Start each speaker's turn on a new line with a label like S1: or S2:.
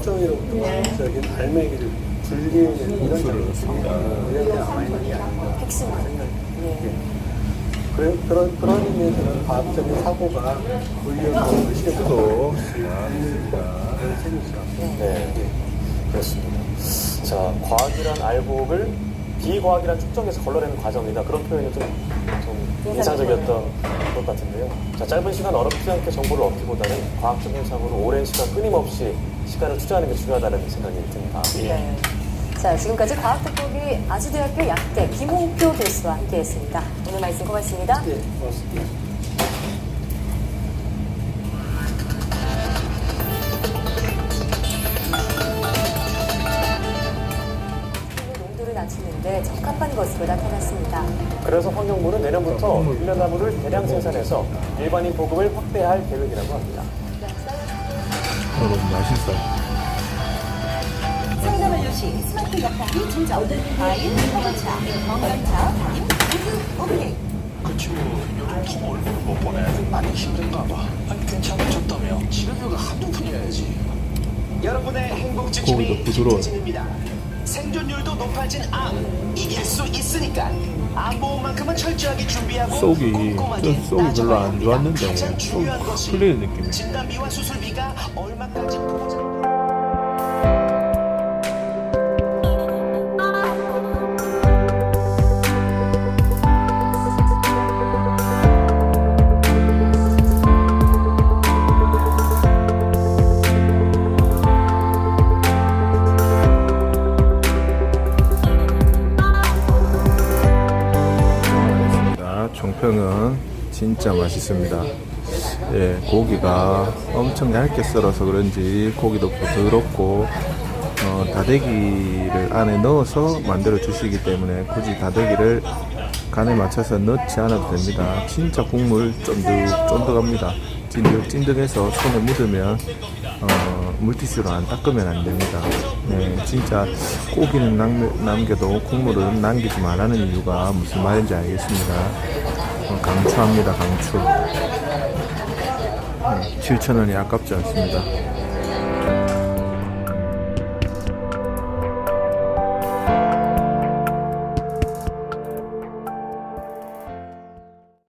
S1: 흑종이로부터 저기 갈매기를 불리우는 이런
S2: 점이었습니다.
S1: 이게 아마 있는 게 아닌가
S3: 생각이 예.
S1: 그런, 그런, 그런 의미에서는 과학적인 사고가 물리적으로
S2: 시켜도 그런
S1: 셈이죠.
S4: 네. 그렇습니다. 자, 과학이란 알곡을 비과학이란 축적에서 걸러내는 과정이다. 그런 표현이 좀, 좀 인상적이었던 것 같은데요. 자, 짧은 시간 어렵지 않게 정보를 얻기보다는 과학적 현상으로 오랜 시간 끊임없이 시간을 투자하는 게 중요하다는 생각이 듭니다. 예. 네.
S3: 자, 지금까지 과학 돋보기 아주대학교 약대 김홍표 교수와 함께했습니다. 오늘 말씀 고맙습니다. 예,
S1: 고맙습니다.
S3: 것으로 나타났습니다.
S4: 그래서 환경부는 내년부터 일년나무를 대량 생산해서 일반인 보급을 확대할 계획이라고 합니다.
S2: 너무 맛있어.
S5: 상담원료시 스마트 약탕이 증정 과일, 허브차, 건강차, 달인 모두 오케이 그 친구 요즘 통 얼굴을 못 보내 많이 힘든가 봐 아니 괜찮아졌다며 치료비가 한두 푼이어야지 여러분의 행복 고기도 지킴이. 김태진입니다. 생존율도 높아진 암. 이길 수 있으니까. 암보험만큼은 철저하게 준비하고 속이
S2: 꼼꼼하게 좀 속이 별로 안 좋았는데 가장 좀 중요한 것이 풀리는 느낌이에요.
S5: 진단비와 수술비가 얼마까지 보장
S2: 자, 종평은 진짜 맛있습니다. 예, 고기가 엄청 얇게 썰어서 그런지 고기도 부드럽고 어, 다대기를 안에 넣어서 만들어 주시기 때문에 굳이 다대기를 간에 맞춰서 넣지 않아도 됩니다. 진짜 국물 쫀득쫀득합니다. 찐득찐득해서 손에 묻으면 어, 물티슈로 안 닦으면 안 됩니다. 네, 진짜 고기는 남, 남겨도 국물은 남기지 말라는 이유가 무슨 말인지 알겠습니다. 어, 강추합니다, 강추. 네, 7,000원이 아깝지 않습니다.